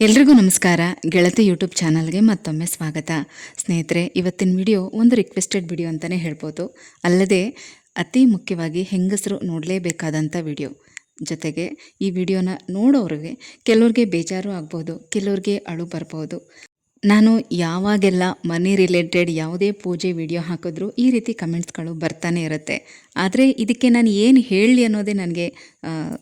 ಎಲ್ರಿಗೂ ನಮಸ್ಕಾರ. ಗೆಳತಿ ಯೂಟ್ಯೂಬ್ ಚಾನಲ್ಗೆ ಮತ್ತೊಮ್ಮೆ ಸ್ವಾಗತ. ಸ್ನೇಹಿತರೆ, ಇವತ್ತಿನ ವಿಡಿಯೋ ಒಂದು ರಿಕ್ವೆಸ್ಟೆಡ್ ವಿಡಿಯೋ ಅಂತಲೇ ಹೇಳ್ಬೋದು. ಅಲ್ಲದೆ ಅತಿ ಮುಖ್ಯವಾಗಿ ಹೆಂಗಸರು ನೋಡಲೇಬೇಕಾದಂಥ ವಿಡಿಯೋ. ಜೊತೆಗೆ ಈ ವಿಡಿಯೋನ ನೋಡೋರಿಗೆ ಕೆಲವ್ರಿಗೆ ಬೇಜಾರು ಆಗ್ಬೋದು, ಕೆಲವ್ರಿಗೆ ಅಳು ಬರ್ಬೋದು. ನಾನು ಯಾವಾಗೆಲ್ಲ ಮನಿ ರಿಲೇಟೆಡ್ ಯಾವುದೇ ಪೂಜೆ ವಿಡಿಯೋ ಹಾಕಿದ್ರು ಈ ರೀತಿ ಕಮೆಂಟ್ಸ್ಗಳು ಬರ್ತಾನೆ ಇರುತ್ತೆ. ಆದರೆ ಇದಕ್ಕೆ ನಾನು ಏನು ಹೇಳಿ ಅನ್ನೋದೇ ನನಗೆ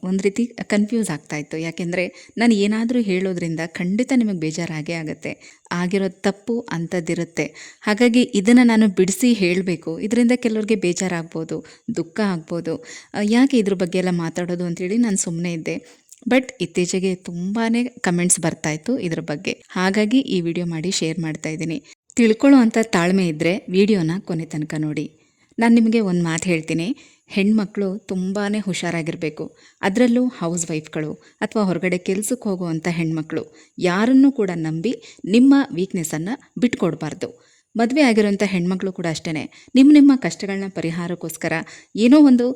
ಒಂದು ರೀತಿ ಕನ್ಫ್ಯೂಸ್ ಆಗ್ತಾಯಿತ್ತು ಯಾಕೆಂದರೆ ನಾನು ಏನಾದರೂ ಹೇಳೋದ್ರಿಂದ ಖಂಡಿತ ನಿಮಗೆ ಬೇಜಾರಾಗೇ ಆಗುತ್ತೆ. ಆಗಿರೋ ತಪ್ಪು ಅಂಥದ್ದಿರುತ್ತೆ ಹಾಗಾಗಿ ಇದನ್ನು ನಾನು ಬಿಡಿಸಿ ಹೇಳಬೇಕು. ಇದರಿಂದ ಕೆಲವ್ರಿಗೆ ಬೇಜಾರಾಗ್ಬೋದು, ದುಃಖ ಆಗ್ಬೋದು. ಯಾಕೆ ಇದ್ರ ಬಗ್ಗೆ ಎಲ್ಲ ಮಾತಾಡೋದು ಅಂತೇಳಿ ನಾನು ಸುಮ್ಮನೆ ಇದ್ದೆ. ಬಟ್ ಇತ್ತೀಚೆಗೆ ತುಂಬಾ ಕಮೆಂಟ್ಸ್ ಬರ್ತಾಯಿತ್ತು ಇದ್ರ ಬಗ್ಗೆ. ಹಾಗಾಗಿ ಈ ವಿಡಿಯೋ ಮಾಡಿ ಶೇರ್ ಮಾಡ್ತಾ ಇದ್ದೀನಿ. ತಿಳ್ಕೊಳ್ಳೋ ಅಂಥ ತಾಳ್ಮೆ ಇದ್ದರೆ ವಿಡಿಯೋನ ಕೊನೆ ತನಕ ನೋಡಿ. ನಾನು ನಿಮಗೆ ಒಂದು ಮಾತು ಹೇಳ್ತೀನಿ. ಹೆಣ್ಮಕ್ಳು ತುಂಬಾ ಹುಷಾರಾಗಿರಬೇಕು. ಅದರಲ್ಲೂ ಹೌಸ್ ವೈಫ್ಗಳು ಅಥವಾ ಹೊರಗಡೆ ಕೆಲಸಕ್ಕೆ ಹೋಗುವಂಥ ಹೆಣ್ಮಕ್ಳು ಯಾರನ್ನೂ ಕೂಡ ನಂಬಿ ನಿಮ್ಮ ವೀಕ್ನೆಸ್ಸನ್ನು ಬಿಟ್ಕೊಡ್ಬಾರ್ದು. ಮದುವೆ ಆಗಿರುವಂಥ ಹೆಣ್ಮಕ್ಳು ಕೂಡ ಅಷ್ಟೇ ನಿಮ್ಮ ನಿಮ್ಮ ಕಷ್ಟಗಳನ್ನ ಪರಿಹಾರಕ್ಕೋಸ್ಕರ ಏನೋ ಒಂದು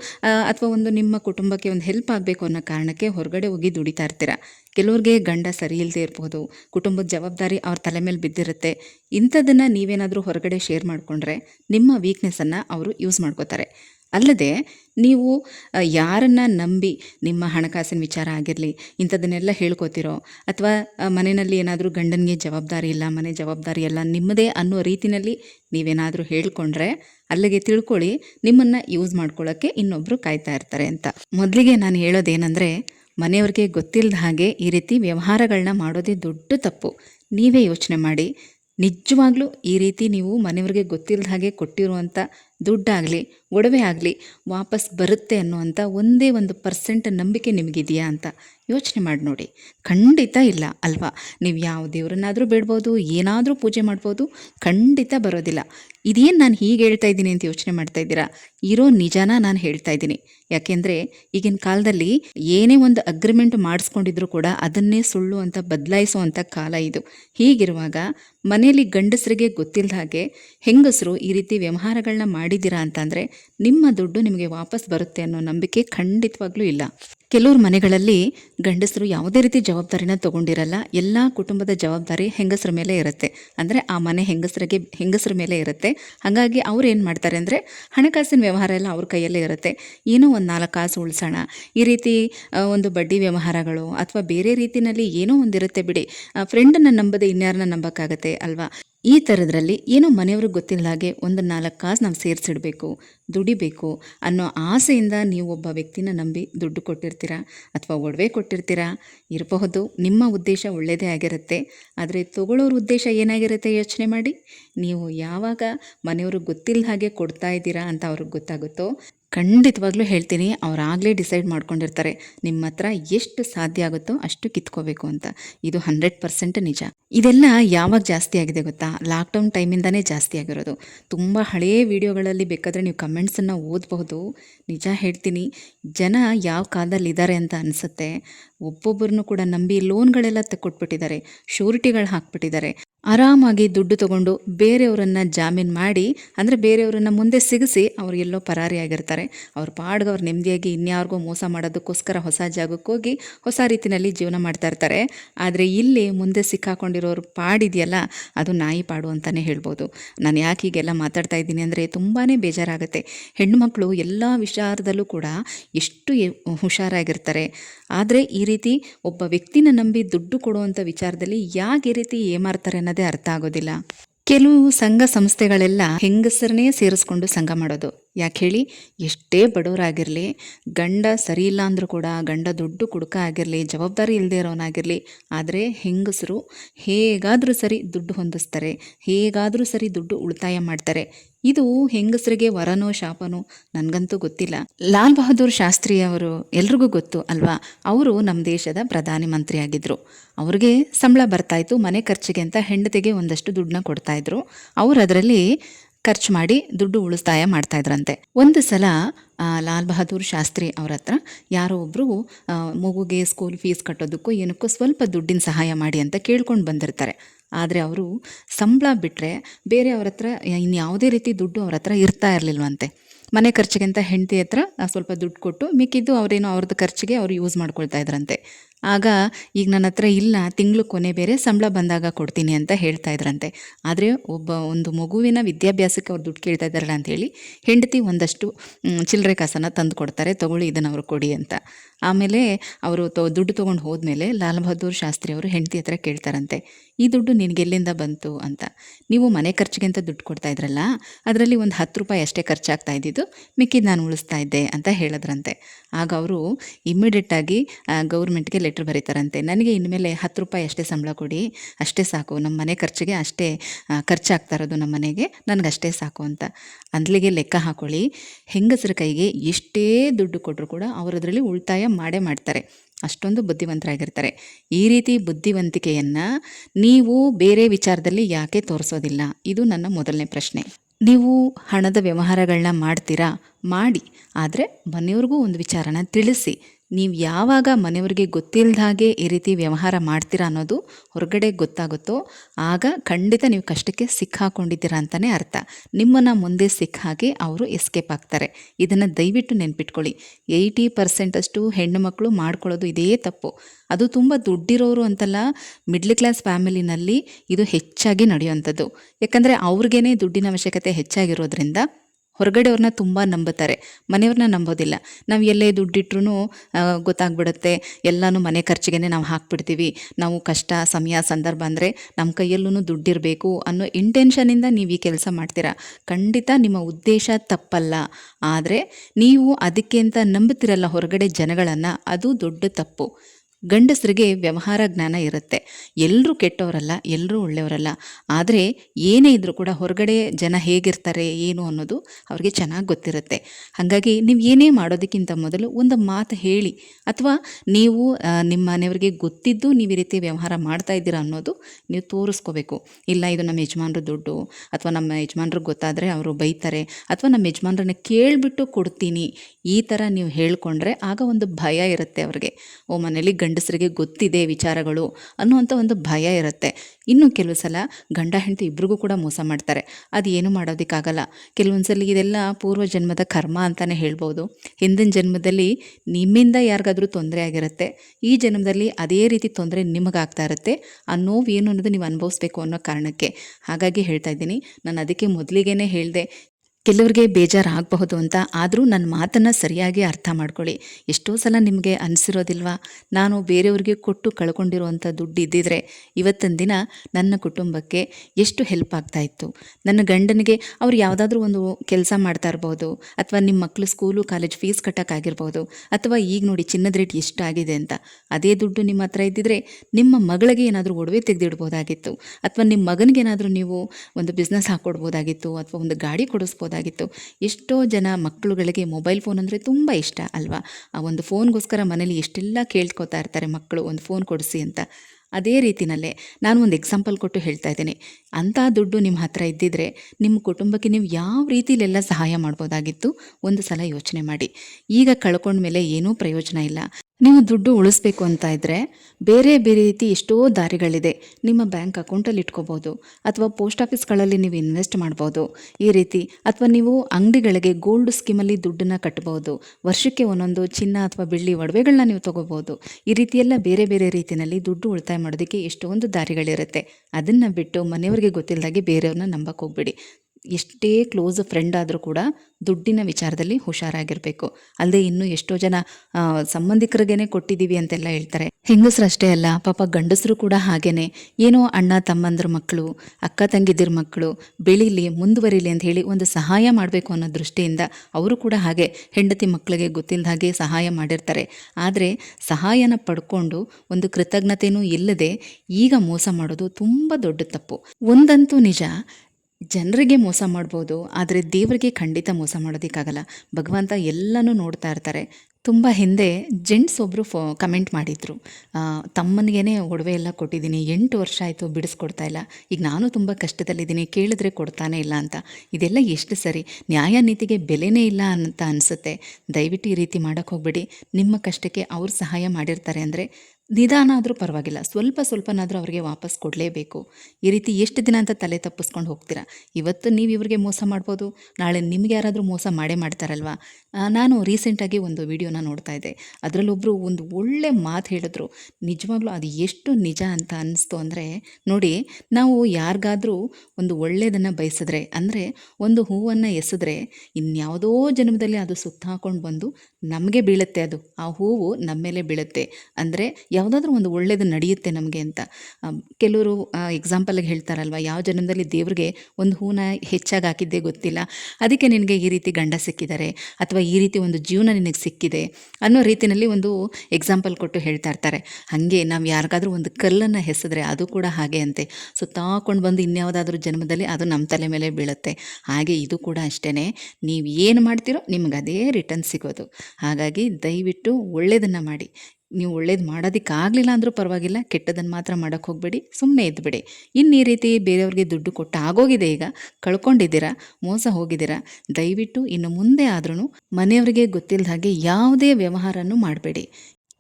ಅಥವಾ ಒಂದು ನಿಮ್ಮ ಕುಟುಂಬಕ್ಕೆ ಒಂದು ಹೆಲ್ಪ್ ಆಗಬೇಕು ಅನ್ನೋ ಕಾರಣಕ್ಕೆ ಹೊರಗಡೆ ಹೋಗಿ ದುಡಿತಾ ಇರ್ತೀರ. ಕೆಲವ್ರಿಗೆ ಗಂಡ ಸರಿ ಇಲ್ಲದೆ ಇರ್ಬೋದು, ಕುಟುಂಬದ ಜವಾಬ್ದಾರಿ ಅವ್ರ ತಲೆ ಮೇಲೆ ಬಿದ್ದಿರುತ್ತೆ. ಇಂಥದ್ದನ್ನು ನೀವೇನಾದರೂ ಹೊರಗಡೆ ಶೇರ್ ಮಾಡಿಕೊಂಡ್ರೆ ನಿಮ್ಮ ವೀಕ್ನೆಸ್ಸನ್ನು ಅವರು ಯೂಸ್ ಮಾಡ್ಕೋತಾರೆ. ಅಲ್ಲದೆ ನೀವು ಯಾರನ್ನು ನಂಬಿ ನಿಮ್ಮ ಹಣಕಾಸಿನ ವಿಚಾರ ಆಗಿರಲಿ, ಇಂಥದ್ದನ್ನೆಲ್ಲ ಹೇಳ್ಕೊತಿರೋ, ಅಥವಾ ಮನೆಯಲ್ಲಿ ಏನಾದರೂ ಗಂಡನಿಗೆ ಜವಾಬ್ದಾರಿ ಇಲ್ಲ, ಮನೆ ಜವಾಬ್ದಾರಿ ಎಲ್ಲ ನಿಮ್ಮದೇ ಅನ್ನೋ ರೀತಿಯಲ್ಲಿ ನೀವೇನಾದರೂ ಹೇಳ್ಕೊಂಡ್ರೆ, ಅಲ್ಲಿಗೆ ತಿಳ್ಕೊಳ್ಳಿ, ನಿಮ್ಮನ್ನು ಯೂಸ್ ಮಾಡ್ಕೊಳ್ಳೋಕ್ಕೆ ಇನ್ನೊಬ್ಬರು ಕಾಯ್ತಾ ಇರ್ತಾರೆ ಅಂತ. ಮೊದಲಿಗೆ ನಾನು ಹೇಳೋದೇನೆಂದರೆ, ಮನೆಯವ್ರಿಗೆ ಗೊತ್ತಿಲ್ಲದ ಹಾಗೆ ಈ ರೀತಿ ವ್ಯವಹಾರಗಳನ್ನ ಮಾಡೋದೇ ದೊಡ್ಡ ತಪ್ಪು. ನೀವೇ ಯೋಚನೆ ಮಾಡಿ, ನಿಜವಾಗ್ಲೂ ಈ ರೀತಿ ನೀವು ಮನೆಯವ್ರಿಗೆ ಗೊತ್ತಿಲ್ಲದ ಹಾಗೆ ಕೊಟ್ಟಿರುವಂಥ ದುಡ್ಡಾಗಲಿ ಒಡವೆ ಆಗಲಿ ವಾಪಸ್ ಬರುತ್ತೆ ಅನ್ನುವಂಥ ಒಂದೇ ಒಂದು ಪರ್ಸೆಂಟ್ ನಂಬಿಕೆ ನಿಮಗಿದೆಯಾ ಅಂತ ಯೋಚನೆ ಮಾಡಿ ನೋಡಿ. ಖಂಡಿತ ಇಲ್ಲ ಅಲ್ವಾ? ನೀವು ಯಾವ ದೇವರನ್ನಾದರೂ ಬಿಡ್ಬೋದು, ಏನಾದರೂ ಪೂಜೆ ಮಾಡ್ಬೋದು, ಖಂಡಿತ ಬರೋದಿಲ್ಲ. ಇದೇನು ನಾನು ಹೀಗೆ ಹೇಳ್ತಾ ಇದ್ದೀನಿ ಅಂತ ಯೋಚನೆ ಮಾಡ್ತಾ ಇದ್ದೀರಾ? ಇರೋ ನಿಜಾನ ನಾನು ಹೇಳ್ತಾ ಇದ್ದೀನಿ. ಯಾಕೆಂದರೆ ಈಗಿನ ಕಾಲದಲ್ಲಿ ಏನೇ ಒಂದು ಅಗ್ರಿಮೆಂಟ್ ಮಾಡಿಸ್ಕೊಂಡಿದ್ರು ಕೂಡ ಅದನ್ನೇ ಸುಳ್ಳು ಅಂತ ಬದಲಾಯಿಸುವಂಥ ಕಾಲ ಇದು. ಹೀಗಿರುವಾಗ ಮನೆಯಲ್ಲಿ ಗಂಡಸರಿಗೆ ಗೊತ್ತಿಲ್ಲದ ಹಾಗೆ ಹೆಂಗಸರು ಈ ರೀತಿ ವ್ಯವಹಾರಗಳನ್ನ ಮಾಡಿದ್ದೀರಾ ಅಂತಂದರೆ ನಿಮ್ಮ ದುಡ್ಡು ನಿಮಗೆ ವಾಪಸ್ ಬರುತ್ತೆ ಅನ್ನೋ ನಂಬಿಕೆ ಖಂಡಿತವಾಗ್ಲೂ ಇಲ್ಲ. ಕೆಲವ್ರ ಮನೆಗಳಲ್ಲಿ ಗಂಡಸರು ಯಾವುದೇ ರೀತಿ ಜವಾಬ್ದಾರಿನ ತಗೊಂಡಿರಲ್ಲ, ಎಲ್ಲ ಕುಟುಂಬದ ಜವಾಬ್ದಾರಿ ಹೆಂಗಸರ ಮೇಲೆ ಇರುತ್ತೆ. ಅಂದರೆ ಆ ಮನೆ ಹೆಂಗಸರಿಗೆ, ಹೆಂಗಸರ ಮೇಲೆ ಇರುತ್ತೆ. ಹಾಗಾಗಿ ಅವ್ರು ಏನು ಮಾಡ್ತಾರೆ ಅಂದರೆ ಹಣಕಾಸಿನ ವ್ಯವಹಾರ ಎಲ್ಲ ಅವ್ರ ಕೈಯಲ್ಲೇ ಇರುತ್ತೆ. ಏನೋ ಒಂದು ನಾಲ್ಕು ಕಾಸು ಉಳಿಸೋಣ. ಈ ರೀತಿ ಒಂದು ಬಡ್ಡಿ ವ್ಯವಹಾರಗಳು ಅಥವಾ ಬೇರೆ ರೀತಿಯಲ್ಲಿ ಏನೋ ಒಂದಿರುತ್ತೆ ಬಿಡಿ. ಫ್ರೆಂಡನ್ನು ನಂಬದೆ ಇನ್ಯಾರನ್ನ ನಂಬಕ್ಕಾಗತ್ತೆ ಅಲ್ವಾ? ಈ ಥರದ್ರಲ್ಲಿ ಏನೋ ಮನೆಯವ್ರಿಗೆ ಗೊತ್ತಿಲ್ಲ ಹಾಗೆ ಒಂದು ನಾಲ್ಕು ಕಾಸು ನಾವು ಸೇರಿಸಿಡಬೇಕು. ದುಡಿಬೇಕು ಅನ್ನೋ ಆಸೆಯಿಂದ ನೀವು ಒಬ್ಬ ವ್ಯಕ್ತಿನ ನಂಬಿ ದುಡ್ಡು ಕೊಟ್ಟಿರ್ತೀರಾ ಅಥವಾ ಒಡವೆ ಕೊಟ್ಟಿರ್ತೀರಾ ಇರಬಹುದು. ನಿಮ್ಮ ಉದ್ದೇಶ ಒಳ್ಳೆಯದೇ ಆಗಿರುತ್ತೆ. ಆದರೆ ತಗೊಳ್ಳೋರ ಉದ್ದೇಶ ಏನಾಗಿರುತ್ತೆ ಯೋಚನೆ ಮಾಡಿ. ನೀವು ಯಾವಾಗ ಮನೆಯವ್ರಿಗೆ ಗೊತ್ತಿಲ್ಲ ಹಾಗೆ ಕೊಡ್ತಾ ಇದ್ದೀರಾ ಅಂತ ಅವ್ರಿಗೆ ಗೊತ್ತಾಗುತ್ತೋ ಖಂಡಿತವಾಗ್ಲೂ ಹೇಳ್ತೀನಿ. ಅವರಾಗಲೇ ಡಿಸೈಡ್ ಮಾಡ್ಕೊಂಡಿರ್ತಾರೆ ನಿಮ್ಮ ಹತ್ರ ಎಷ್ಟು ಸಾಧ್ಯ ಆಗುತ್ತೋ ಅಷ್ಟು ಕಿತ್ಕೋಬೇಕು ಅಂತ. ಇದು ಹಂಡ್ರೆಡ್ ಪರ್ಸೆಂಟ್ ನಿಜ. ಇದೆಲ್ಲ ಯಾವಾಗ ಜಾಸ್ತಿ ಆಗಿದೆ ಗೊತ್ತಾ? ಲಾಕ್ಡೌನ್ ಟೈಮಿಂದನೇ ಜಾಸ್ತಿ ಆಗಿರೋದು. ತುಂಬ ಹಳೆಯ ವಿಡಿಯೋಗಳಲ್ಲಿ ಬೇಕಾದರೆ ನೀವು ಕಮೆಂಟ್ಸನ್ನು ಓದಬಹುದು. ನಿಜ ಹೇಳ್ತೀನಿ ಜನ ಯಾವ ಕಾಲದಲ್ಲಿದ್ದಾರೆ ಅಂತ ಅನಿಸುತ್ತೆ. ಒಬ್ಬೊಬ್ಬರನ್ನು ಕೂಡ ನಂಬಿ ಲೋನ್ಗಳೆಲ್ಲ ತಕ್ಕೊಟ್ಬಿಟ್ಟಿದ್ದಾರೆ, ಶೂರಿಟಿಗಳು ಹಾಕ್ಬಿಟ್ಟಿದ್ದಾರೆ. ಆರಾಮಾಗಿ ದುಡ್ಡು ತಗೊಂಡು ಬೇರೆಯವರನ್ನ ಜಾಮೀನು ಮಾಡಿ, ಅಂದರೆ ಬೇರೆಯವರನ್ನ ಮುಂದೆ ಸಿಗಿಸಿ ಅವ್ರು ಎಲ್ಲೋ ಪರಾರಿಯಾಗಿರ್ತಾರೆ ಅವ್ರ ಪಾಡ್ಗೆ ಅವ್ರು ನೆಮ್ಮದಿಯಾಗಿ ಇನ್ಯಾರಿಗೂ ಮೋಸ ಮಾಡೋದಕ್ಕೋಸ್ಕರ ಹೊಸ ಜಾಗಕ್ಕೆ ಹೋಗಿ ಹೊಸ ರೀತಿಯಲ್ಲಿ ಜೀವನ ಮಾಡ್ತಾ ಇರ್ತಾರೆ. ಆದರೆ ಇಲ್ಲಿ ಮುಂದೆ ಸಿಕ್ಕಾಕೊಂಡಿರೋರು ಪಾಡಿದೆಯಲ್ಲ, ಅದು ನಾಯಿ ಪಾಡು ಅಂತಲೇ ಹೇಳ್ಬೋದು. ನಾನು ಯಾಕೆ ಹೀಗೆಲ್ಲ ಮಾತಾಡ್ತಾ ಇದ್ದೀನಿ ಅಂದರೆ ತುಂಬಾ ಬೇಜಾರಾಗುತ್ತೆ. ಹೆಣ್ಣುಮಕ್ಕಳು ಎಲ್ಲ ವಿಚಾರದಲ್ಲೂ ಕೂಡ ಎಷ್ಟು ಹುಷಾರಾಗಿರ್ತಾರೆ. ಆದರೆ ಈ ರೀತಿ ಒಬ್ಬ ವ್ಯಕ್ತಿನ ನಂಬಿ ದುಡ್ಡು ಕೊಡುವಂಥ ವಿಚಾರದಲ್ಲಿ ಯಾಕೆ ರೀತಿ ಏಮಾರ್ತಾರೆ ಅನ್ನೋದೇ ಅರ್ಥ ಆಗೋದಿಲ್ಲ. ಕೆಲವು ಸಂಘ ಸಂಸ್ಥೆಗಳೆಲ್ಲ ಹೆಂಗಸರನ್ನೇ ಸೇರಿಸ್ಕೊಂಡು ಸಂಘ ಮಾಡೋದು. ಯಾಕೆ ಹೇಳಿ? ಎಷ್ಟೇ ಬಡವರಾಗಿರಲಿ, ಗಂಡ ಸರಿ ಇಲ್ಲ ಅಂದರೂ ಕೂಡ, ಗಂಡ ದೊಡ್ಡ ಕುಡುಕ ಆಗಿರಲಿ, ಜವಾಬ್ದಾರಿ ಇಲ್ಲದೆ ಇರೋನಾಗಿರಲಿ, ಆದರೆ ಹೆಂಗಸರು ಹೇಗಾದರೂ ಸರಿ ದುಡ್ಡು ಹೊಂದಿಸ್ತಾರೆ, ಹೇಗಾದರೂ ಸರಿ ದುಡ್ಡು ಉಳಿತಾಯ ಮಾಡ್ತಾರೆ. ಇದು ಹೆಂಗಸರಿಗೆ ವರನೋ ಶಾಪನೋ ನನಗಂತೂ ಗೊತ್ತಿಲ್ಲ. ಲಾಲ್ ಬಹದ್ದೂರ್ ಶಾಸ್ತ್ರಿ ಅವರು ಎಲ್ರಿಗೂ ಗೊತ್ತು ಅಲ್ವಾ? ಅವರು ನಮ್ಮ ದೇಶದ ಪ್ರಧಾನಿ ಮಂತ್ರಿ ಆಗಿದ್ದರು ಅವ್ರಿಗೆ ಸಂಬಳ ಬರ್ತಾಯಿತ್ತು ಮನೆ ಖರ್ಚಿಗೆ ಅಂತ ಹೆಂಡತಿಗೆ ಒಂದಷ್ಟು ದುಡ್ಡನ್ನ ಕೊಡ್ತಾಯಿದ್ರು ಅವ್ರು ಅದರಲ್ಲಿ ಖರ್ಚು ಮಾಡಿ ದುಡ್ಡು ಉಳಿತಾಯ ಮಾಡ್ತಾ ಇದ್ರಂತೆ. ಒಂದು ಸಲ ಲಾಲ್ ಬಹದ್ದೂರ್ ಶಾಸ್ತ್ರಿ ಅವ್ರ ಹತ್ರ ಯಾರೋ ಒಬ್ಬರು ಮಗುಗೆ ಸ್ಕೂಲ್ ಫೀಸ್ ಕಟ್ಟೋದಕ್ಕೂ ಏನಕ್ಕೂ ಸ್ವಲ್ಪ ದುಡ್ಡಿನ ಸಹಾಯ ಮಾಡಿ ಅಂತ ಕೇಳ್ಕೊಂಡು ಬಂದಿರ್ತಾರೆ. ಆದರೆ ಅವರು ಸಂಬಳ ಬಿಟ್ಟರೆ ಬೇರೆ ಅವ್ರ ಹತ್ರ ಇನ್ಯಾವುದೇ ರೀತಿ ದುಡ್ಡು ಅವ್ರ ಹತ್ರ ಇರ್ತಾ ಇರಲಿಲ್ವಂತೆ. ಮನೆ ಖರ್ಚಿಗೆ ಅಂತ ಹೆಂಡತಿ ಹತ್ರ ಸ್ವಲ್ಪ ದುಡ್ಡು ಕೊಟ್ಟು ಮಿಕ್ಕಿದ್ದು ಅವರೇನೋ ಅವ್ರದ್ದು ಖರ್ಚಿಗೆ ಅವ್ರು ಯೂಸ್ ಮಾಡ್ಕೊಳ್ತಾ ಇದ್ರಂತೆ. ಆಗ ಈಗ ನನ್ನ ಹತ್ರ ಇಲ್ಲ, ತಿಂಗಳು ಕೊನೆ ಬೇರೆ ಸಂಬಳ ಬಂದಾಗ ಕೊಡ್ತೀನಿ ಅಂತ ಹೇಳ್ತಾ ಇದ್ರಂತೆ. ಆದರೆ ಒಬ್ಬ ಒಂದು ಮಗುವಿನ ವಿದ್ಯಾಭ್ಯಾಸಕ್ಕೆ ಅವ್ರು ದುಡ್ಡು ಕೇಳ್ತಾ ಇದ್ದಾರಲ್ಲ ಅಂಥೇಳಿ ಹೆಂಡತಿ ಒಂದಷ್ಟು ಚಿಲ್ಲರೆ ಕಾಸನ್ನು ತಂದು ಕೊಡ್ತಾರೆ, ತಗೊಳ್ಳಿ ಇದನ್ನು ಅವರು ಕೊಡಿ ಅಂತ. ಆಮೇಲೆ ಅವರು ತೊ, ದುಡ್ಡು ತೊಗೊಂಡು ಹೋದ್ಮೇಲೆ ಲಾಲ್ ಬಹದ್ದೂರ್ ಶಾಸ್ತ್ರಿ ಅವರು ಹೆಂಡತಿ ಹತ್ರ ಕೇಳ್ತಾರಂತೆ. ಈ ದುಡ್ಡು ನಿನಗೆಲ್ಲಿಂದ ಬಂತು ಅಂತ. ನೀವು ಮನೆ ಖರ್ಚಿಗೆ ಅಂತ ದುಡ್ಡು ಕೊಡ್ತಾ ಇದ್ರಲ್ಲ, ಅದರಲ್ಲಿ ಒಂದು ಹತ್ತು ರೂಪಾಯಿ ಅಷ್ಟೇ ಖರ್ಚಾಗ್ತಾ ಇದ್ದಿದ್ದು ಮಿಕ್ಕಿದ್ದು ನಾನು ಉಳಿಸ್ತಾ ಇದ್ದೆ ಅಂತ ಹೇಳಿದ್ರಂತೆ. ಆಗ ಅವರು ಇಮ್ಮಿಡಿಯೇಟಾಗಿ ಗೌರ್ಮೆಂಟ್ಗೆ ಲೆಟ್ರ್ ಬರೀತಾರಂತೆ. ನನಗೆ ಇನ್ಮೇಲೆ ಹತ್ತು ರೂಪಾಯಿ ಅಷ್ಟೇ ಸಂಬಳ ಕೊಡಿ, ಅಷ್ಟೇ ಸಾಕು. ನಮ್ಮ ಮನೆ ಖರ್ಚಿಗೆ ಅಷ್ಟೇ ಖರ್ಚಾಗ್ತಾ ಇರೋದು ನಮ್ಮ ಮನೆಗೆ, ನನಗಷ್ಟೇ ಸಾಕು ಅಂತ. ಅಂದ್ಲಿಗೆ ಲೆಕ್ಕ ಹಾಕೊಳ್ಳಿ. ಹೆಂಗಸರ ಕೈಗೆ ಎಷ್ಟೇ ದುಡ್ಡು ಕೊಟ್ಟರು ಕೂಡ ಅವರದರಲ್ಲಿ ಉಳಿತಾಯ ಮಾಡೇ ಮಾಡ್ತಾರೆ. ಅಷ್ಟೊಂದು ಬುದ್ಧಿವಂತರಾಗಿರ್ತಾರೆ. ಈ ರೀತಿ ಬುದ್ಧಿವಂತಿಕೆಯನ್ನು ನೀವು ಬೇರೆ ವಿಚಾರದಲ್ಲಿ ಯಾಕೆ ತೋರಿಸೋದಿಲ್ಲ? ಇದು ನನ್ನ ಮೊದಲನೇ ಪ್ರಶ್ನೆ. ನೀವು ಹಣದ ವ್ಯವಹಾರಗಳನ್ನ ಮಾಡ್ತೀರಾ? ಮಾಡಿ. ಆದರೆ ಮನೆಯವ್ರಿಗೂ ಒಂದು ವಿಚಾರನ ತಿಳಿಸಿ. ನೀವು ಯಾವಾಗ ಮನೆಯವ್ರಿಗೆ ಗೊತ್ತಿಲ್ಲದ ಹಾಗೆ ಈ ರೀತಿ ವ್ಯವಹಾರ ಮಾಡ್ತೀರಾ ಅನ್ನೋದು ಹೊರಗಡೆ ಗೊತ್ತಾಗುತ್ತೋ ಆಗ ಖಂಡಿತ ನೀವು ಕಷ್ಟಕ್ಕೆ ಸಿಕ್ಕಾಕೊಂಡಿದ್ದೀರಾ ಅಂತಲೇ ಅರ್ಥ. ನಿಮ್ಮನ್ನು ಮುಂದೆ ಸಿಕ್ಕಾಗಿ ಅವರು ಎಸ್ಕೇಪ್ ಆಗ್ತಾರೆ. ಇದನ್ನು ದಯವಿಟ್ಟು ನೆನ್ಪಿಟ್ಕೊಳ್ಳಿ. ಏಯ್ಟಿ ಪರ್ಸೆಂಟಷ್ಟು ಹೆಣ್ಣು ಮಕ್ಕಳು ಮಾಡ್ಕೊಳ್ಳೋದು ಇದೇ ತಪ್ಪು. ಅದು ತುಂಬ ದುಡ್ಡಿರೋರು ಅಂತಲ್ಲ ಮಿಡ್ಲ್ ಕ್ಲಾಸ್ ಫ್ಯಾಮಿಲಿನಲ್ಲಿ ಇದು ಹೆಚ್ಚಾಗಿ ನಡೆಯುವಂಥದ್ದು. ಯಾಕಂದರೆ ಅವ್ರಿಗೇ ದುಡ್ಡಿನ ಅವಶ್ಯಕತೆ ಹೆಚ್ಚಾಗಿರೋದ್ರಿಂದ ಹೊರಗಡೆಯವ್ರನ್ನ ತುಂಬ ನಂಬುತ್ತಾರೆ. ಮನೆಯವ್ರನ್ನ ನಂಬೋದಿಲ್ಲ. ನಾವು ಎಲ್ಲೇ ದುಡ್ಡಿಟ್ರೂ ಗೊತ್ತಾಗ್ಬಿಡುತ್ತೆ. ಎಲ್ಲನೂ ಮನೆ ಖರ್ಚಿಗೆ ನಾವು ಹಾಕ್ಬಿಡ್ತೀವಿ. ನಾವು ಕಷ್ಟ, ಸಮಯ, ಸಂದರ್ಭ ಅಂದರೆ ನಮ್ಮ ಕೈಯಲ್ಲೂ ದುಡ್ಡಿರಬೇಕು ಅನ್ನೋ ಇಂಟೆನ್ಷನಿಂದ ನೀವು ಈ ಕೆಲಸ ಮಾಡ್ತೀರಾ? ಖಂಡಿತ ನಿಮ್ಮ ಉದ್ದೇಶ ತಪ್ಪಲ್ಲ. ಆದರೆ ನೀವು ಅದಕ್ಕೆ ಅಂತ ನಂಬುತ್ತಿರಲ್ಲ ಹೊರಗಡೆ ಜನಗಳನ್ನು, ಅದು ದೊಡ್ಡ ತಪ್ಪು. ಗಂಡಸರಿಗೆ ವ್ಯವಹಾರ ಜ್ಞಾನ ಇರುತ್ತೆ. ಎಲ್ಲರೂ ಕೆಟ್ಟವರಲ್ಲ ಎಲ್ಲರೂ ಒಳ್ಳೆಯವರಲ್ಲ. ಆದರೆ ಏನೇ ಇದ್ದರೂ ಕೂಡ ಹೊರಗಡೆ ಜನ ಹೇಗಿರ್ತಾರೆ, ಏನು ಅನ್ನೋದು ಅವ್ರಿಗೆ ಚೆನ್ನಾಗಿ ಗೊತ್ತಿರುತ್ತೆ. ಹಾಗಾಗಿ ನೀವು ಏನೇ ಮಾಡೋದಕ್ಕಿಂತ ಮೊದಲು ಒಂದು ಮಾತು ಹೇಳಿ. ಅಥವಾ ನೀವು ನಿಮ್ಮ ಮನೆಯವರಿಗೆ ಗೊತ್ತಿದ್ದು ನೀವು ಈ ರೀತಿ ವ್ಯವಹಾರ ಮಾಡ್ತಾ ಇದ್ದೀರಾ ಅನ್ನೋದು ನೀವು ತೋರಿಸ್ಕೋಬೇಕು. ಇಲ್ಲ, ಇದು ನಮ್ಮ ಯಜಮಾನ್ರ ದುಡ್ಡು, ಅಥವಾ ನಮ್ಮ ಯಜಮಾನ್ರಿಗೆ ಗೊತ್ತಾದರೆ ಅವರು ಬೈತಾರೆ, ಅಥವಾ ನಮ್ಮ ಯಜಮಾನ್ರನ್ನ ಕೇಳಿಬಿಟ್ಟು ಕೊಡ್ತೀನಿ, ಈ ಥರ ನೀವು ಹೇಳ್ಕೊಂಡ್ರೆ ಆಗ ಒಂದು ಭಯ ಇರುತ್ತೆ ಅವ್ರಿಗೆ. ಓ ಮನೇಲಿ ಗಂಡಸರಿಗೆ ಗೊತ್ತಿದೆ ವಿಚಾರಗಳು ಅನ್ನುವಂಥ ಒಂದು ಭಯ ಇರುತ್ತೆ. ಇನ್ನು ಕೆಲವು ಸಲ ಗಂಡ ಹೆಂಡತಿ ಇಬ್ರಿಗೂ ಕೂಡ ಮೋಸ ಮಾಡ್ತಾರೆ. ಅದು ಏನು ಮಾಡೋದಕ್ಕಾಗಲ್ಲ. ಕೆಲವೊಂದು ಸಲ ಇದೆಲ್ಲ ಪೂರ್ವ ಜನ್ಮದ ಕರ್ಮ ಅಂತಲೇ ಹೇಳ್ಬೋದು. ಹಿಂದಿನ ಜನ್ಮದಲ್ಲಿ ನಿಮ್ಮಿಂದ ಯಾರಿಗಾದರೂ ತೊಂದರೆ ಆಗಿರುತ್ತೆ. ಈ ಜನ್ಮದಲ್ಲಿ ಅದೇ ರೀತಿ ತೊಂದರೆ ನಿಮಗಾಗ್ತಾ ಇರುತ್ತೆ. ಆ ನೋವು ಏನು ಅನ್ನೋದು ನೀವು ಅನುಭವಿಸ್ಬೇಕು ಅನ್ನೋ ಕಾರಣಕ್ಕೆ. ಹಾಗಾಗಿ ಹೇಳ್ತಾ ಇದ್ದೀನಿ. ನಾನು ಅದಕ್ಕೆ ಮೊದಲಿಗೇನೆ ಹೇಳಿದೆ. ಕೆಲವ್ರಿಗೆ ಬೇಜಾರಾಗಬಹುದು ಅಂತ ಆದರೂ ನನ್ನ ಮಾತನ್ನು ಸರಿಯಾಗಿ ಅರ್ಥ ಮಾಡ್ಕೊಳ್ಳಿ. ಎಷ್ಟೋ ಸಲ ನಿಮಗೆ ಅನಿಸಿರೋದಿಲ್ವಾ? ನಾನು ಬೇರೆಯವ್ರಿಗೆ ಕೊಟ್ಟು ಕಳ್ಕೊಂಡಿರುವಂಥ ದುಡ್ಡು ಇದ್ದಿದ್ರೆ ಇವತ್ತಿನ ದಿನ ನನ್ನ ಕುಟುಂಬಕ್ಕೆ ಎಷ್ಟು ಹೆಲ್ಪ್ ಆಗ್ತಾ ಇತ್ತು? ನನ್ನ ಗಂಡನಿಗೆ ಅವ್ರು ಯಾವುದಾದ್ರೂ ಒಂದು ಕೆಲಸ ಮಾಡ್ತಾ ಇರ್ಬೋದು, ಅಥವಾ ನಿಮ್ಮ ಮಕ್ಕಳು ಸ್ಕೂಲು ಕಾಲೇಜ್ ಫೀಸ್ ಕಟ್ಟೋಕ್ಕಾಗಿರ್ಬೋದು ಅಥವಾ ಈಗ ನೋಡಿ ಚಿನ್ನದ ರೇಟ್ ಎಷ್ಟಾಗಿದೆ ಅಂತ. ಅದೇ ದುಡ್ಡು ನಿಮ್ಮ ಹತ್ರ ಇದ್ದಿದ್ರೆ ನಿಮ್ಮ ಮಗಳಿಗೆ ಏನಾದರೂ ಒಡವೆ ತೆಗೆದಿಡ್ಬೋದಾಗಿತ್ತು, ಅಥವಾ ನಿಮ್ಮ ಮಗನಿಗೆ ಏನಾದರೂ ನೀವು ಒಂದು ಬಿಸ್ನೆಸ್ ಹಾಕ್ಕೊಡ್ಬೋದಾಗಿತ್ತು ಅಥವಾ ಒಂದು ಗಾಡಿ ಕೊಡಿಸ್ಬೋದಾಗಿತ್ತು ಎಷ್ಟೋ ಜನ ಮಕ್ಕಳುಗಳಿಗೆ ಮೊಬೈಲ್ ಫೋನ್ ಅಂದರೆ ತುಂಬ ಇಷ್ಟ ಅಲ್ವಾ? ಆ ಒಂದು ಫೋನ್ಗೋಸ್ಕರ ಮನೇಲಿ ಎಷ್ಟೆಲ್ಲ ಕೇಳ್ಕೊತಾ ಇರ್ತಾರೆ ಮಕ್ಕಳು, ಒಂದು ಫೋನ್ ಕೊಡಿಸಿ ಅಂತ. ಅದೇ ರೀತಿನಲ್ಲೇ ನಾನು ಒಂದು ಎಕ್ಸಾಂಪಲ್ ಕೊಟ್ಟು ಹೇಳ್ತಾ ಇದ್ದೀನಿ. ಅಂಥ ದುಡ್ಡು ನಿಮ್ಮ ಹತ್ರ ಇದ್ದಿದ್ರೆ ನಿಮ್ಮ ಕುಟುಂಬಕ್ಕೆ ನೀವು ಯಾವ ರೀತಿಲೆಲ್ಲ ಸಹಾಯ ಮಾಡ್ಬೋದಾಗಿತ್ತು? ಒಂದು ಸಲ ಯೋಚನೆ ಮಾಡಿ. ಈಗ ಕಳ್ಕೊಂಡ ಮೇಲೆ ಏನೂ ಪ್ರಯೋಜನ ಇಲ್ಲ. ನೀವು ದುಡ್ಡು ಉಳಿಸ್ಬೇಕು ಅಂತ ಇದ್ದರೆ ಬೇರೆ ಬೇರೆ ರೀತಿ ಎಷ್ಟೋ ದಾರಿಗಳಿದೆ. ನಿಮ್ಮ ಬ್ಯಾಂಕ್ ಅಕೌಂಟಲ್ಲಿ ಇಟ್ಕೋಬೋದು ಅಥವಾ ಪೋಸ್ಟ್ ಆಫೀಸ್ಗಳಲ್ಲಿ ನೀವು ಇನ್ವೆಸ್ಟ್ ಮಾಡ್ಬೋದು. ಈ ರೀತಿ ಅಥವಾ ನೀವು ಅಂಗಡಿಗಳಿಗೆ ಗೋಲ್ಡ್ ಸ್ಕೀಮಲ್ಲಿ ದುಡ್ಡನ್ನು ಕಟ್ಬೋದು. ವರ್ಷಕ್ಕೆ ಒಂದೊಂದು ಚಿನ್ನ ಅಥವಾ ಬೆಳ್ಳಿ ಒಡವೆಗಳನ್ನ ನೀವು ತೊಗೋಬೋದು ಈ ರೀತಿಯೆಲ್ಲ ಬೇರೆ ಬೇರೆ ರೀತಿಯಲ್ಲಿ ದುಡ್ಡು ಉಳಿತಾಯ ಮಾಡೋದಕ್ಕೆ ಎಷ್ಟೊಂದು ದಾರಿಗಳಿರುತ್ತೆ. ಅದನ್ನು ಬಿಟ್ಟು ಮನೆಯವರಿಗೆ ಗೊತ್ತಿಲ್ಲದಾಗೆ ಬೇರೆಯವ್ರನ್ನ ನಂಬಕ್ಕೆ ಹೋಗ್ಬೇಡಿ. ಎಷ್ಟೇ ಕ್ಲೋಸ್ ಫ್ರೆಂಡ್ ಆದರೂ ಕೂಡ ದುಡ್ಡಿನ ವಿಚಾರದಲ್ಲಿ ಹುಷಾರಾಗಿರಬೇಕು. ಅಲ್ಲದೆ ಇನ್ನೂ ಎಷ್ಟೋ ಜನ ಸಂಬಂಧಿಕರಿಗೇನೆ ಕೊಟ್ಟಿದ್ದೀವಿ ಅಂತೆಲ್ಲ ಹೇಳ್ತಾರೆ. ಹೆಂಗಸರಷ್ಟೇ ಅಲ್ಲ, ಪಾಪ ಗಂಡಸರು ಕೂಡ ಹಾಗೇನೆ. ಏನೋ ಅಣ್ಣ, ತಮ್ಮಂದ್ರ ಮಕ್ಕಳು ಅಕ್ಕ ತಂಗಿದಿರ ಮಕ್ಕಳು ಬೆಳೀಲಿ, ಮುಂದುವರಿಲಿ ಅಂತ ಹೇಳಿ ಒಂದು ಸಹಾಯ ಮಾಡಬೇಕು ಅನ್ನೋ ದೃಷ್ಟಿಯಿಂದ ಅವರು ಕೂಡ ಹಾಗೆ ಹೆಂಡತಿ ಮಕ್ಕಳಿಗೆ ಗೊತ್ತಿಲ್ಲದ ಹಾಗೆ ಸಹಾಯ ಮಾಡಿರ್ತಾರೆ. ಆದರೆ ಸಹಾಯನ ಪಡ್ಕೊಂಡು ಒಂದು ಕೃತಜ್ಞತೆಯೂ ಇಲ್ಲದೆ ಈಗ ಮೋಸ ಮಾಡೋದು ತುಂಬ ದೊಡ್ಡ ತಪ್ಪು. ಒಂದಂತೂ ನಿಜ ಜನರಿಗೆ ಮೋಸ ಮಾಡ್ಬೋದು, ಆದರೆ ದೇವರಿಗೆ ಖಂಡಿತ ಮೋಸ ಮಾಡೋದಕ್ಕಾಗಲ್ಲ. ಭಗವಂತ ಎಲ್ಲನೂ ನೋಡ್ತಾ ಇರ್ತಾರೆ. ತುಂಬ ಹಿಂದೆ ಜೆಂಟ್ಸ್ ಒಬ್ಬರು ಫೋ, ಕಮೆಂಟ್ ಮಾಡಿದರು. ತಮ್ಮನಿಗೇ ಒಡವೆ ಎಲ್ಲ ಕೊಟ್ಟಿದ್ದೀನಿ, ಎಂಟು ವರ್ಷ ಆಯಿತು ಬಿಡಿಸ್ಕೊಡ್ತಾ ಇಲ್ಲ. ಈಗ ನಾನು ತುಂಬ ಕಷ್ಟದಲ್ಲಿದ್ದೀನಿ, ಕೇಳಿದ್ರೆ ಕೊಡ್ತಾನೆ ಇಲ್ಲ ಅಂತ. ಇದೆಲ್ಲ ಎಷ್ಟು ಸರಿ? ನ್ಯಾಯ ನೀತಿಗೆ ಬೆಲೆನೇ ಇಲ್ಲ ಅಂತ ಅನಿಸುತ್ತೆ. ದಯವಿಟ್ಟು ಈ ರೀತಿ ಮಾಡೋಕ್ಕೆ ಹೋಗ್ಬೇಡಿ. ನಿಮ್ಮ ಕಷ್ಟಕ್ಕೆ ಅವ್ರು ಸಹಾಯ ಮಾಡಿರ್ತಾರೆ ಅಂದರೆ ನಿಧಾನ ಆದರೂ ಪರವಾಗಿಲ್ಲ. ಸ್ವಲ್ಪ ಸ್ವಲ್ಪನಾದರೂ ಅವರಿಗೆ ವಾಪಸ್ ಕೊಡಲೇಬೇಕು. ಈ ರೀತಿ ಎಷ್ಟು ದಿನ ಅಂತ ತಲೆ ತಪ್ಪಿಸ್ಕೊಂಡು ಹೋಗ್ತೀರಾ? ಇವತ್ತು ನೀವು ಇವರಿಗೆ ಮೋಸ ಮಾಡ್ಬೋದು. ನಾಳೆ ನಿಮ್ಗೆ ಯಾರಾದರೂ ಮೋಸ ಮಾಡೇ ಮಾಡ್ತಾರಲ್ವಾ? ನಾನು ರೀಸೆಂಟಾಗಿ ಒಂದು ವಿಡಿಯೋನ ನೋಡ್ತಾ ಇದ್ದೆ. ಅದರಲ್ಲೊಬ್ಬರು ಒಂದು ಒಳ್ಳೆ ಮಾತು ಹೇಳಿದ್ರು. ನಿಜವಾಗ್ಲೂ ಅದು ಎಷ್ಟು ನಿಜ ಅಂತ ಅನ್ನಿಸ್ತು ಅಂದರೆ, ನೋಡಿ, ನಾವು ಯಾರಿಗಾದರೂ ಒಂದು ಒಳ್ಳೆಯದನ್ನು ಬಯಸಿದ್ರೆ, ಅಂದರೆ ಒಂದು ಹೂವನ್ನು ಎಸೆದ್ರೆ, ಇನ್ಯಾವುದೋ ಜನ್ಮದಲ್ಲಿ ಅದು ಸುತ್ತಾಕೊಂಡು ಬಂದು ನಮಗೆ ಬೀಳುತ್ತೆ ಅದು. ಆ ಹೂವು ನಮ್ಮ ಮೇಲೆ ಬೀಳುತ್ತೆ. ಅಂದರೆ ಯಾವುದಾದ್ರೂ ಒಂದು ಒಳ್ಳೆಯದು ನಡೆಯುತ್ತೆ ನಮಗೆ ಅಂತ. ಕೆಲವರು ಎಕ್ಸಾಂಪಲ್ಗೆ ಹೇಳ್ತಾರಲ್ವ, ಯಾವ ಜನ್ಮದಲ್ಲಿ ದೇವ್ರಿಗೆ ಒಂದು ಹೂನ ಹೆಚ್ಚಾಗಿ ಹಾಕಿದ್ದೇ ಗೊತ್ತಿಲ್ಲ, ಅದಕ್ಕೆ ನಿನಗೆ ಈ ರೀತಿ ಗಂಡ ಸಿಕ್ಕಿದ್ದಾರೆ ಅಥವಾ ಈ ರೀತಿ ಒಂದು ಜೀವನ ನಿನಗೆ ಸಿಕ್ಕಿದೆ ಅನ್ನೋ ರೀತಿಯಲ್ಲಿ ಒಂದು ಎಕ್ಸಾಂಪಲ್ ಕೊಟ್ಟು ಹೇಳ್ತಾ ಇರ್ತಾರೆ. ಹಾಗೆ ನಾವು ಯಾರಿಗಾದ್ರೂ ಒಂದು ಕಲ್ಲನ್ನು ಹೆಸಿದ್ರೆ ಅದು ಕೂಡ ಹಾಗೆ ಅಂತೆ. ಸುತ್ತಾಕೊಂಡು ಬಂದು ಇನ್ಯಾವುದಾದ್ರೂ ಜನ್ಮದಲ್ಲಿ ಅದು ನಮ್ಮ ತಲೆ ಮೇಲೆ ಬೀಳುತ್ತೆ. ಹಾಗೆ ಇದು ಕೂಡ ಅಷ್ಟೇ ನೀವು ಏನು ಮಾಡ್ತೀರೋ ನಿಮ್ಗೆ ಅದೇ ರಿಟರ್ನ್ ಸಿಗೋದು. ಹಾಗಾಗಿ ದಯವಿಟ್ಟು ಒಳ್ಳೆಯದನ್ನು ಮಾಡಿ. ನೀವು ಒಳ್ಳೇದು ಮಾಡೋದಕ್ಕಾಗಲಿಲ್ಲ ಅಂದರೂ ಪರವಾಗಿಲ್ಲ ಕೆಟ್ಟದನ್ನು ಮಾತ್ರ ಮಾಡೋಕ್ಕೆ ಹೋಗಬೇಡಿ ಸುಮ್ಮನೆ ಇದ್ಬಿಡಿ ಇನ್ನು ಈ ರೀತಿ ಬೇರೆಯವ್ರಿಗೆ ದುಡ್ಡು ಕೊಟ್ಟ ಆಗೋಗಿದೆ ಈಗ. ಕಳ್ಕೊಂಡಿದ್ದೀರಾ? ಮೋಸ ಹೋಗಿದ್ದೀರಾ? ದಯವಿಟ್ಟು ಇನ್ನು ಮುಂದೆ ಆದ್ರೂ ಮನೆಯವರಿಗೆ ಗೊತ್ತಿಲ್ಲದ ಹಾಗೆ ಯಾವುದೇ ವ್ಯವಹಾರನೂ ಮಾಡಬೇಡಿ.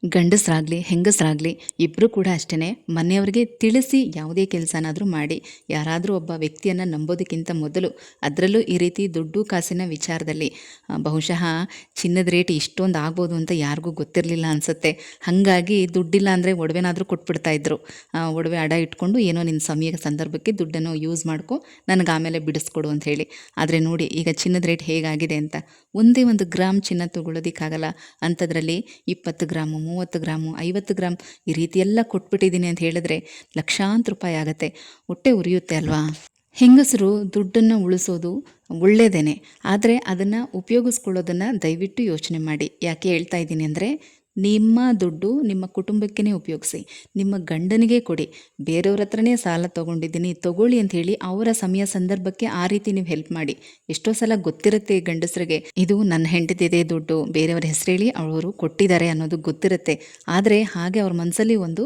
ಗಂಡಸರಾಗಲಿ, ಹೆಂಗಸರಾಗಲಿ ಇಬ್ಬರು ಕೂಡ ಅಷ್ಟೇ ಮನೆಯವರಿಗೆ ತಿಳಿಸಿ ಯಾವುದೇ ಕೆಲಸನಾದರೂ ಮಾಡಿ. ಯಾರಾದರೂ ಒಬ್ಬ ವ್ಯಕ್ತಿಯನ್ನು ನಂಬೋದಕ್ಕಿಂತ ಮೊದಲು ಅದರಲ್ಲೂ ಈ ರೀತಿ ದುಡ್ಡು ಕಾಸಿನ ವಿಚಾರದಲ್ಲಿ ಬಹುಶಃ ಚಿನ್ನದ ರೇಟ್ ಇಷ್ಟೊಂದು ಆಗ್ಬೋದು ಅಂತ ಯಾರಿಗೂ ಗೊತ್ತಿರಲಿಲ್ಲ ಅನಿಸುತ್ತೆ. ಹಾಗಾಗಿ ದುಡ್ಡಿಲ್ಲ ಅಂದರೆ ಒಡವೆನಾದರೂ ಕೊಟ್ಬಿಡ್ತಾ ಇದ್ರು. ಒಡವೆ ಅಡ ಇಟ್ಕೊಂಡು ಏನೋ ನಿನ್ನ ಸಮಯ ಸಂದರ್ಭಕ್ಕೆ ದುಡ್ಡನ್ನು ಯೂಸ್ ಮಾಡ್ಕೊ, ನನಗೆ ಆಮೇಲೆ ಬಿಡಿಸ್ಕೊಡು ಅಂತ ಹೇಳಿ. ಆದರೆ ನೋಡಿ, ಈಗ ಚಿನ್ನದ ರೇಟ್ ಹೇಗಾಗಿದೆ ಅಂತ. ಒಂದೇ ಒಂದು ಗ್ರಾಮ್ ಚಿನ್ನ ತೊಗೊಳೋದಕ್ಕಾಗಲ್ಲ. ಅಂಥದ್ರಲ್ಲಿ ಇಪ್ಪತ್ತು ಗ್ರಾಮು ಮೂವತ್ತು ಗ್ರಾಮು, ಐವತ್ತು ಗ್ರಾಮ್ ಈ ರೀತಿ ಎಲ್ಲ ಕೊಟ್ಬಿಟ್ಟಿದ್ದೀನಿ ಅಂತ ಹೇಳಿದ್ರೆ ಲಕ್ಷಾಂತರ ರೂಪಾಯಿ ಆಗುತ್ತೆ. ಹೊಟ್ಟೆ ಉರಿಯುತ್ತೆ ಅಲ್ವಾ? ಹೆಂಗಸರು ದುಡ್ಡನ್ನು ಉಳಿಸೋದು ಒಳ್ಳೇದೇನೆ. ಆದರೆ ಅದನ್ನು ಉಪಯೋಗಿಸ್ಕೊಳ್ಳೋದನ್ನು ದಯವಿಟ್ಟು ಯೋಚನೆ ಮಾಡಿ. ಯಾಕೆ ಹೇಳ್ತಾ ಇದ್ದೀನಿ ಅಂದರೆ ನಿಮ್ಮ ದುಡ್ಡು ನಿಮ್ಮ ಕುಟುಂಬಕ್ಕೇ ಉಪಯೋಗಿಸಿ, ನಿಮ್ಮ ಗಂಡನಿಗೆ ಕೊಡಿ. ಬೇರೆಯವ್ರ ಹತ್ರನೇ ಸಾಲ ತೊಗೊಂಡಿದ್ದೀನಿ, ತಗೊಳ್ಳಿ ಅಂತ ಹೇಳಿ ಅವರ ಸಮಯ ಸಂದರ್ಭಕ್ಕೆ ಆ ರೀತಿ ನೀವು ಹೆಲ್ಪ್ ಮಾಡಿ. ಎಷ್ಟೋ ಸಲ ಗೊತ್ತಿರುತ್ತೆ ಗಂಡಸರಿಗೆ, ಇದು ನನ್ನ ಹೆಂಡತಿದೆ ದುಡ್ಡು, ಬೇರೆಯವ್ರ ಹೆಸರು ಹೇಳಿ ಅವರು ಕೊಟ್ಟಿದ್ದಾರೆ ಅನ್ನೋದು ಗೊತ್ತಿರುತ್ತೆ. ಆದರೆ ಹಾಗೆ ಅವ್ರ ಮನಸ್ಸಲ್ಲಿ ಒಂದು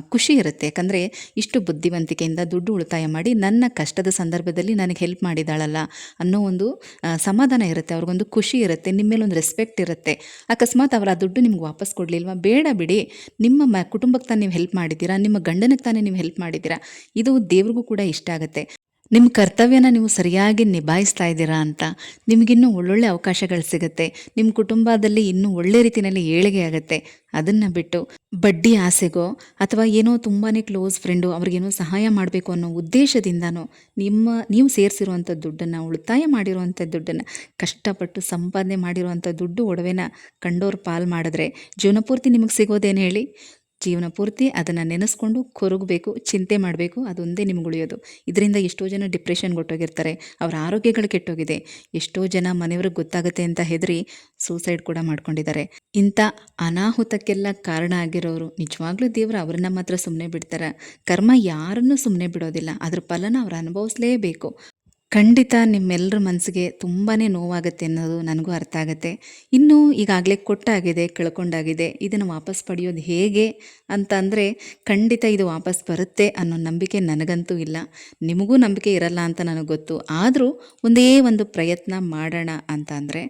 ಖುಷಿ ಇರುತ್ತೆ. ಯಾಕಂದರೆ ಇಷ್ಟು ಬುದ್ಧಿವಂತಿಕೆಯಿಂದ ದುಡ್ಡು ಉಳಿತಾಯ ಮಾಡಿ ನನ್ನ ಕಷ್ಟದ ಸಂದರ್ಭದಲ್ಲಿ ನನಗೆ ಹೆಲ್ಪ್ ಮಾಡಿದಾಳಲ್ಲ ಅನ್ನೋ ಒಂದು ಸಮಾಧಾನ ಇರುತ್ತೆ. ಅವ್ರಿಗೊಂದು ಖುಷಿ ಇರುತ್ತೆ. ನಿಮ್ಮ ಒಂದು ರೆಸ್ಪೆಕ್ಟ್ ಇರುತ್ತೆ. ಅಕಸ್ಮಾತ್ ಅವರು ಆ ದುಡ್ಡು ನಿಮ್ಗೆ ವಾಪಸ್ ಕೊಡಲಿಲ್ವಾ? ಬೇಡ ಬಿಡಿ. ನಿಮ್ಮ ಮ, ಕುಟುಂಬಕ್ಕೆ ತಾನೇ ನೀವು ಹೆಲ್ಪ್ ಮಾಡಿದ್ದೀರಾ? ನಿಮ್ಮ ಗಂಡನಿಗೆ ತಾನೇ ನೀವು ಹೆಲ್ಪ್ ಮಾಡಿದ್ದೀರಾ? ಇದು ದೇವ್ರಿಗೂ ಕೂಡ ಇಷ್ಟ ಆಗುತ್ತೆ. ನಿಮ್ಮ ಕರ್ತವ್ಯನ ನೀವು ಸರಿಯಾಗಿ ನಿಭಾಯಿಸ್ತಾ ಇದ್ದೀರಾ ಅಂತ ನಿಮಗಿನ್ನೂ ಒಳ್ಳೊಳ್ಳೆ ಅವಕಾಶಗಳು ಸಿಗುತ್ತೆ. ನಿಮ್ಮ ಕುಟುಂಬದಲ್ಲಿ ಇನ್ನೂ ಒಳ್ಳೆ ರೀತಿಯಲ್ಲಿ ಏಳಿಗೆ ಆಗುತ್ತೆ. ಅದನ್ನು ಬಿಟ್ಟು ಬಡ್ಡಿ ಆಸೆಗೋ ಅಥವಾ ಏನೋ ತುಂಬಾ ಕ್ಲೋಸ್ ಫ್ರೆಂಡು ಅವ್ರಿಗೇನೋ ಸಹಾಯ ಮಾಡಬೇಕು ಅನ್ನೋ ಉದ್ದೇಶದಿಂದನೋ ನಿಮ್ಮ, ನೀವು ಸೇರಿಸಿರುವಂಥ ದುಡ್ಡನ್ನು, ಉಳಿತಾಯ ಮಾಡಿರುವಂಥ ದುಡ್ಡನ್ನು, ಕಷ್ಟಪಟ್ಟು ಸಂಪಾದನೆ ಮಾಡಿರುವಂಥ ದುಡ್ಡು ಒಡವೆನ ಕಂಡೋರು ಪಾಲು ಮಾಡಿದ್ರೆ ಜೀವನಪೂರ್ತಿ ನಿಮಗೆ ಸಿಗೋದೇನು ಹೇಳಿ? ಜೀವನ ಪೂರ್ತಿ ಅದನ್ನು ನೆನೆಸ್ಕೊಂಡು ಕೊರಗಬೇಕು, ಚಿಂತೆ ಮಾಡಬೇಕು, ಅದೊಂದೇ ನಿಮ್ಗೆ ಉಳಿಯೋದು. ಇದರಿಂದ ಎಷ್ಟೋ ಜನ ಡಿಪ್ರೆಷನ್ ಕೊಟ್ಟೋಗಿರ್ತಾರೆ ಅವರ ಆರೋಗ್ಯಗಳು ಕೆಟ್ಟೋಗಿದೆ. ಎಷ್ಟೋ ಜನ ಮನೆಯವ್ರಿಗೆ ಗೊತ್ತಾಗುತ್ತೆ ಅಂತ ಹೆದರಿ ಸೂಸೈಡ್ ಕೂಡ ಮಾಡ್ಕೊಂಡಿದ್ದಾರೆ. ಇಂಥ ಅನಾಹುತಕ್ಕೆಲ್ಲ ಕಾರಣ ಆಗಿರೋರು ನಿಜವಾಗ್ಲೂ ದೇವರು ಅವ್ರನ್ನ ಮಾತ್ರ ಸುಮ್ಮನೆ ಬಿಡ್ತಾರೆ. ಕರ್ಮ ಯಾರನ್ನೂ ಸುಮ್ಮನೆ ಬಿಡೋದಿಲ್ಲ. ಅದ್ರ ಫಲನ ಅವ್ರು ಅನುಭವಿಸ್ಲೇಬೇಕು. ಖಂಡಿತ ನಿಮ್ಮೆಲ್ಲರ ಮನಸ್ಸಿಗೆ ತುಂಬಾ ನೋವಾಗುತ್ತೆ ಅನ್ನೋದು ನನಗೂ ಅರ್ಥ ಆಗುತ್ತೆ. ಇನ್ನು ಈಗಾಗಲೇ ಕೊಟ್ಟಾಗಿದೆ, ಕಳ್ಕೊಂಡಾಗಿದೆ. ಇದನ್ನು ವಾಪಸ್ ಪಡೆಯೋದು ಹೇಗೆ ಅಂತ ಅಂದರೆ ಖಂಡಿತ ಇದು ವಾಪಸ್ ಬರುತ್ತೆ ಅನ್ನೋ ನಂಬಿಕೆ ನನಗಂತೂ ಇಲ್ಲ. ನಿಮಗೂ ನಂಬಿಕೆ ಇರಲ್ಲ ಅಂತ ನನಗೆ ಗೊತ್ತು. ಆದರೂ ಒಂದೇ ಒಂದು ಪ್ರಯತ್ನ ಮಾಡೋಣ ಅಂತ ಅಂದರೆ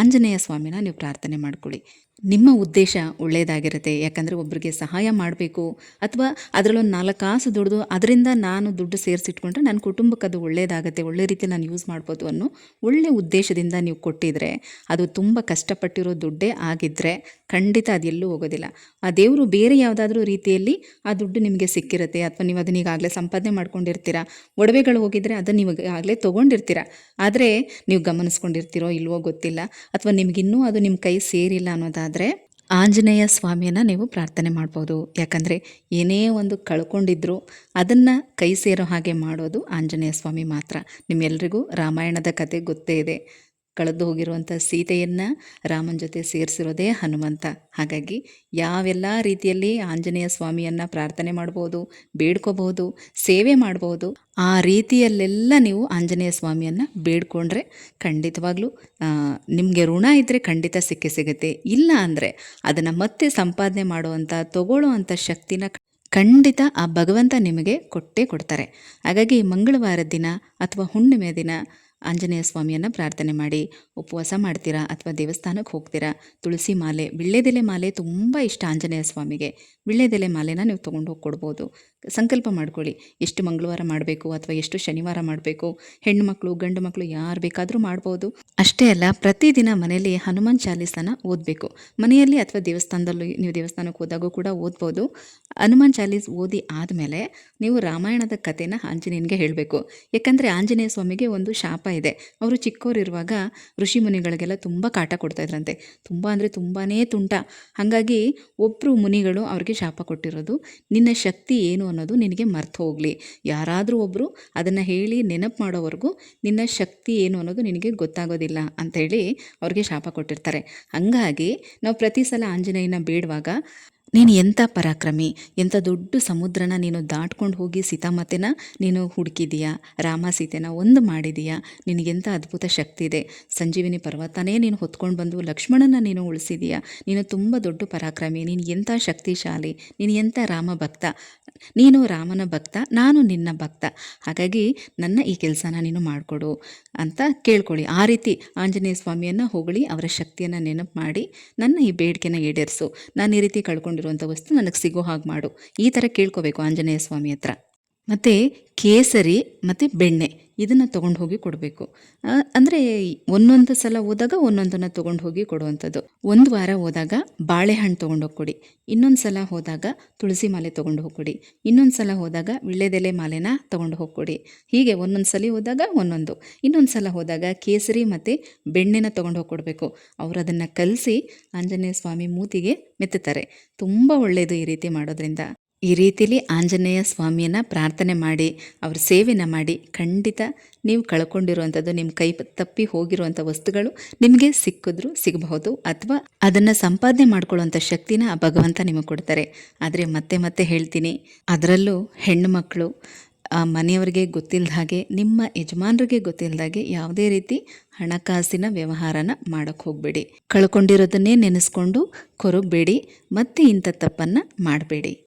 ಆಂಜನೇಯ ಸ್ವಾಮಿನ ನೀವು ಪ್ರಾರ್ಥನೆ ಮಾಡ್ಕೊಳ್ಳಿ. ನಿಮ್ಮ ಉದ್ದೇಶ ಒಳ್ಳೆಯದಾಗಿರುತ್ತೆ. ಯಾಕಂದರೆ ಒಬ್ಬರಿಗೆ ಸಹಾಯ ಮಾಡಬೇಕು ಅಥವಾ ಅದರಲ್ಲೊಂದು ನಾಲ್ಕು ಕಾಸು ದುಡ್ದು ಅದರಿಂದ ನಾನು ದುಡ್ಡು ಸೇರಿಸಿಟ್ಕೊಂಡ್ರೆ ನನ್ನ ಕುಟುಂಬಕ್ಕೆ ಅದು ಒಳ್ಳೆಯದಾಗುತ್ತೆ, ಒಳ್ಳೆ ರೀತಿ ನಾನು ಯೂಸ್ ಮಾಡ್ಬೋದು ಅನ್ನೋ ಒಳ್ಳೆ ಉದ್ದೇಶದಿಂದ ನೀವು ಕೊಟ್ಟಿದ್ರೆ ಅದು ತುಂಬ ಕಷ್ಟಪಟ್ಟಿರೋ ದುಡ್ಡೇ ಆಗಿದ್ದರೆ ಖಂಡಿತ ಅದೆಲ್ಲೂ ಹೋಗೋದಿಲ್ಲ. ಆ ದೇವರು ಬೇರೆ ಯಾವುದಾದ್ರೂ ರೀತಿಯಲ್ಲಿ ಆ ದುಡ್ಡು ನಿಮಗೆ ಸಿಕ್ಕಿರುತ್ತೆ ಅಥವಾ ನೀವು ಅದನ್ನ ಈಗಾಗಲೇ ಸಂಪಾದನೆ ಮಾಡ್ಕೊಂಡಿರ್ತೀರಾ. ಒಡವೆಗಳು ಹೋಗಿದ್ರೆ ಅದನ್ನು ನೀವು ಆಗಲೇ ತೊಗೊಂಡಿರ್ತೀರ. ಆದರೆ ನೀವು ಗಮನಿಸ್ಕೊಂಡಿರ್ತೀರೋ ಇಲ್ವೋ ಗೊತ್ತಿಲ್ಲ ಅಥವಾ ನಿಮಗಿನ್ನೂ ಅದು ನಿಮ್ಮ ಕೈ ಸೇರಿಲ್ಲ ಅನ್ನೋದಾದರೆ ಆಂಜನೇಯ ಸ್ವಾಮಿಯನ್ನು ನೀವು ಪ್ರಾರ್ಥನೆ ಮಾಡ್ಬೋದು. ಯಾಕಂದರೆ ಏನೇ ಒಂದು ಕಳ್ಕೊಂಡಿದ್ರು ಅದನ್ನು ಕೈ ಸೇರೋ ಹಾಗೆ ಮಾಡೋದು ಆಂಜನೇಯ ಸ್ವಾಮಿ ಮಾತ್ರ. ನಿಮ್ಮೆಲ್ರಿಗೂ ರಾಮಾಯಣದ ಕತೆ ಗೊತ್ತೇ ಇದೆ. ಕಳೆದು ಹೋಗಿರುವಂಥ ಸೀತೆಯನ್ನು ರಾಮನ ಜೊತೆ ಸೇರಿಸಿರೋದೇ ಹನುಮಂತ. ಹಾಗಾಗಿ ಯಾವೆಲ್ಲ ರೀತಿಯಲ್ಲಿ ಆಂಜನೇಯ ಸ್ವಾಮಿಯನ್ನು ಪ್ರಾರ್ಥನೆ ಮಾಡ್ಬೋದು, ಬೇಡ್ಕೋಬಹುದು, ಸೇವೆ ಮಾಡ್ಬೋದು, ಆ ರೀತಿಯಲ್ಲೆಲ್ಲ ನೀವು ಆಂಜನೇಯ ಸ್ವಾಮಿಯನ್ನು ಬೇಡ್ಕೊಂಡ್ರೆ ಖಂಡಿತವಾಗ್ಲೂ ನಿಮಗೆ ಋಣ ಇದ್ದರೆ ಖಂಡಿತ ಸಿಕ್ಕೇ ಸಿಗುತ್ತೆ. ಇಲ್ಲ ಅಂದರೆ ಅದನ್ನು ಮತ್ತೆ ಸಂಪಾದನೆ ಮಾಡುವಂಥ ತಗೊಳ್ಳೋ ಅಂಥ ಶಕ್ತಿನ ಖಂಡಿತ ಆ ಭಗವಂತ ನಿಮಗೆ ಕೊಟ್ಟೇ ಕೊಡ್ತಾರೆ. ಹಾಗಾಗಿ ಮಂಗಳವಾರದ ದಿನ ಅಥವಾ ಹುಣ್ಣಿಮೆ ದಿನ ಆಂಜನೇಯ ಸ್ವಾಮಿಯನ್ನು ಪ್ರಾರ್ಥನೆ ಮಾಡಿ ಉಪವಾಸ ಮಾಡ್ತೀರಾ ಅಥವಾ ದೇವಸ್ಥಾನಕ್ಕೆ ಹೋಗ್ತೀರಾ? ತುಳಸಿ ಮಾಲೆ ವಿಳ್ಳೆದೆಲೆ ಮಾಲೆ ತುಂಬ ಇಷ್ಟ ಆಂಜನೇಯ ಸ್ವಾಮಿಗೆ. ವಿಳ್ಳೆದೆಲೆ ಮಾಲೆನ ನೀವು ತೊಗೊಂಡು ಹೋಗಿ ಕೊಡ್ಬೋದು. ಸಂಕಲ್ಪ ಮಾಡ್ಕೊಳ್ಳಿ. ಎಷ್ಟು ಮಂಗಳವಾರ ಮಾಡಬೇಕು ಅಥವಾ ಎಷ್ಟು ಶನಿವಾರ ಮಾಡಬೇಕು? ಹೆಣ್ಣು ಮಕ್ಕಳು ಗಂಡು ಮಕ್ಕಳು ಯಾರು ಬೇಕಾದರೂ ಮಾಡ್ಬೋದು. ಅಷ್ಟೇ ಅಲ್ಲ, ಪ್ರತಿದಿನ ಮನೆಯಲ್ಲಿ ಹನುಮಾನ್ ಚಾಲೀಸನ ಓದಬೇಕು. ಮನೆಯಲ್ಲಿ ಅಥವಾ ದೇವಸ್ಥಾನದಲ್ಲೂ ನೀವು ದೇವಸ್ಥಾನಕ್ಕೆ ಹೋದಾಗೂ ಕೂಡ ಓದ್ಬೋದು. ಹನುಮಾನ್ ಚಾಲೀಸ್ ಓದಿ ಆದಮೇಲೆ ನೀವು ರಾಮಾಯಣದ ಕಥೆನ ಆಂಜನೇಯನಿಗೆ ಹೇಳಬೇಕು. ಯಾಕಂದರೆ ಆಂಜನೇಯ ಸ್ವಾಮಿಗೆ ಒಂದು ಶಾಪ ಇದೆ. ಅವರು ಚಿಕ್ಕವರಿರುವಾಗ ಋಷಿ ಮುನಿಗಳಿಗೆಲ್ಲ ತುಂಬ ಕಾಟ ಕೊಡ್ತಾ ಇದ್ರಂತೆ. ತುಂಬ ಅಂದರೆ ತುಂಬಾ ತುಂಟ. ಹಾಗಾಗಿ ಒಬ್ಬರು ಮುನಿಗಳು ಅವ್ರಿಗೆ ಶಾಪ ಕೊಟ್ಟಿರೋದು, ನಿನ್ನ ಶಕ್ತಿ ಏನು ಅನ್ನೋದು ನಿನಗೆ ಮರ್ತು ಹೋಗಲಿ. ಯಾರಾದರೂ ಒಬ್ಬರು ಅದನ್ನು ಹೇಳಿ ನೆನಪು ಮಾಡೋವರೆಗೂ ನಿನ್ನ ಶಕ್ತಿ ಏನು ಅನ್ನೋದು ನಿನಗೆ ಗೊತ್ತಾಗೋದಿಲ್ಲ ಅಂಥೇಳಿ ಅವ್ರಿಗೆ ಶಾಪ ಕೊಟ್ಟಿರ್ತಾರೆ. ಹಾಗಾಗಿ ನಾವು ಪ್ರತಿ ಸಲ ಆಂಜನೇಯನ ಬೇಡುವಾಗ ನೀನು ಎಂಥ ಪರಾಕ್ರಮಿ? ಎಂಥ ದೊಡ್ಡ ಸಮುದ್ರನ ನೀನು ದಾಟ್ಕೊಂಡು ಹೋಗಿ ಸೀತಾಮಾತೆನ ನೀನು ಹುಡುಕಿದೀಯಾ? ರಾಮ ಸೀತೆನ ಒಂದು ಮಾಡಿದೀಯಾ? ನಿನಗೆಂಥ ಅದ್ಭುತ ಶಕ್ತಿ ಇದೆ? ಸಂಜೀವಿನಿ ಪರ್ವತನೇ, ನೀನು ಹೊತ್ಕೊಂಡು ಬಂದು ಲಕ್ಷ್ಮಣನ ನೀನು ಉಳಿಸಿದೀಯಾ? ನೀನು ತುಂಬ ದೊಡ್ಡ ಪರಾಕ್ರಮಿ, ನೀನು ಎಂಥ ಶಕ್ತಿಶಾಲಿ, ನೀನು ಎಂಥ ರಾಮ ಭಕ್ತ? ನೀನು ರಾಮನ ಭಕ್ತ, ನಾನು ನಿನ್ನ ಭಕ್ತ. ಹಾಗಾಗಿ ನನ್ನ ಈ ಕೆಲಸನ ನೀನು ಮಾಡಿಕೊಡು ಅಂತ ಕೇಳ್ಕೊಳ್ಳಿ. ಆ ರೀತಿ ಆಂಜನೇಯ ಸ್ವಾಮಿಯನ್ನು ಹೊಗಳಿ ಅವರ ಶಕ್ತಿಯನ್ನು ನೆನಪು ಮಾಡಿ ನನ್ನ ಈ ಬೇಡಿಕೆನ ಈಡೇರಿಸು. ನಾನು ಈ ರೀತಿ ಕಳ್ಕೊಂಡಿರುವಂಥ ವಸ್ತು ನನಗೆ ಸಿಗೋ ಹಾಗೆ ಮಾಡು. ಈ ಥರ ಕೇಳ್ಕೋಬೇಕು ಆಂಜನೇಯ ಸ್ವಾಮಿ ಹತ್ರ. ಮತ್ತು ಕೇಸರಿ ಮತ್ತು ಬೆಣ್ಣೆ ಇದನ್ನು ತೊಗೊಂಡು ಹೋಗಿ ಕೊಡಬೇಕು. ಅಂದರೆ ಒಂದೊಂದು ಸಲ ಹೋದಾಗ ಒಂದೊಂದನ್ನು ತೊಗೊಂಡು ಹೋಗಿ ಕೊಡುವಂಥದ್ದು. ಒಂದು ವಾರ ಹೋದಾಗ ಬಾಳೆಹಣ್ಣು ತೊಗೊಂಡೋಗಿ ಕೊಡಿ ಇನ್ನೊಂದು ಸಲ ಹೋದಾಗ ತುಳಸಿ ಮಾಲೆ ತೊಗೊಂಡು ಹೋಗಿ ಕೊಡಿ ಇನ್ನೊಂದು ಸಲ ಹೋದಾಗ ವಿಳ್ಳೆದೆಲೆ ಮಾಲೆನ ತೊಗೊಂಡು ಹೋಗಿ ಕೊಡಿ ಹೀಗೆ ಒಂದೊಂದು ಸಲ ಹೋದಾಗ ಒಂದೊಂದು. ಇನ್ನೊಂದು ಸಲ ಹೋದಾಗ ಕೇಸರಿ ಮತ್ತು ಬೆಣ್ಣೆನ ತೊಗೊಂಡು ಹೋಗಿ ಕೊಡಬೇಕು ಅವರು ಅದನ್ನು ಕಲಸಿ ಆಂಜನೇಯ ಸ್ವಾಮಿ ಮೂತಿಗೆ ಮೆತ್ತುತ್ತಾರೆ. ತುಂಬ ಒಳ್ಳೆಯದು ಈ ರೀತಿ ಮಾಡೋದ್ರಿಂದ. ಈ ರೀತಿಲಿ ಆಂಜನೇಯ ಸ್ವಾಮಿಯನ್ನು ಪ್ರಾರ್ಥನೆ ಮಾಡಿ, ಅವ್ರ ಸೇವೆನ ಮಾಡಿ ಖಂಡಿತ ನೀವು ಕಳ್ಕೊಂಡಿರುವಂಥದ್ದು, ನಿಮ್ಮ ಕೈ ತಪ್ಪಿ ಹೋಗಿರುವಂಥ ವಸ್ತುಗಳು ನಿಮಗೆ ಸಿಕ್ಕಿದ್ರು ಸಿಗಬಹುದು ಅಥವಾ ಅದನ್ನು ಸಂಪಾದನೆ ಮಾಡ್ಕೊಳ್ಳುವಂಥ ಶಕ್ತಿನ ಆ ಭಗವಂತ ನಿಮಗೆ ಕೊಡ್ತಾರೆ. ಆದರೆ ಮತ್ತೆ ಮತ್ತೆ ಹೇಳ್ತೀನಿ, ಅದರಲ್ಲೂ ಹೆಣ್ಣು ಮಕ್ಕಳು ಮನೆಯವರಿಗೆ ಗೊತ್ತಿಲ್ಲದ ಹಾಗೆ, ನಿಮ್ಮ ಯಜಮಾನರಿಗೆ ಗೊತ್ತಿಲ್ಲದ ಹಾಗೆ ಯಾವುದೇ ರೀತಿ ಹಣಕಾಸಿನ ವ್ಯವಹಾರನ ಮಾಡೋಕ್ಕೆ ಹೋಗಬೇಡಿ. ಕಳ್ಕೊಂಡಿರೋದನ್ನೇ ನೆನೆಸ್ಕೊಂಡು ಕೊರಗಬೇಡಿ, ಮತ್ತೆ ಇಂಥ ತಪ್ಪನ್ನು ಮಾಡಬೇಡಿ.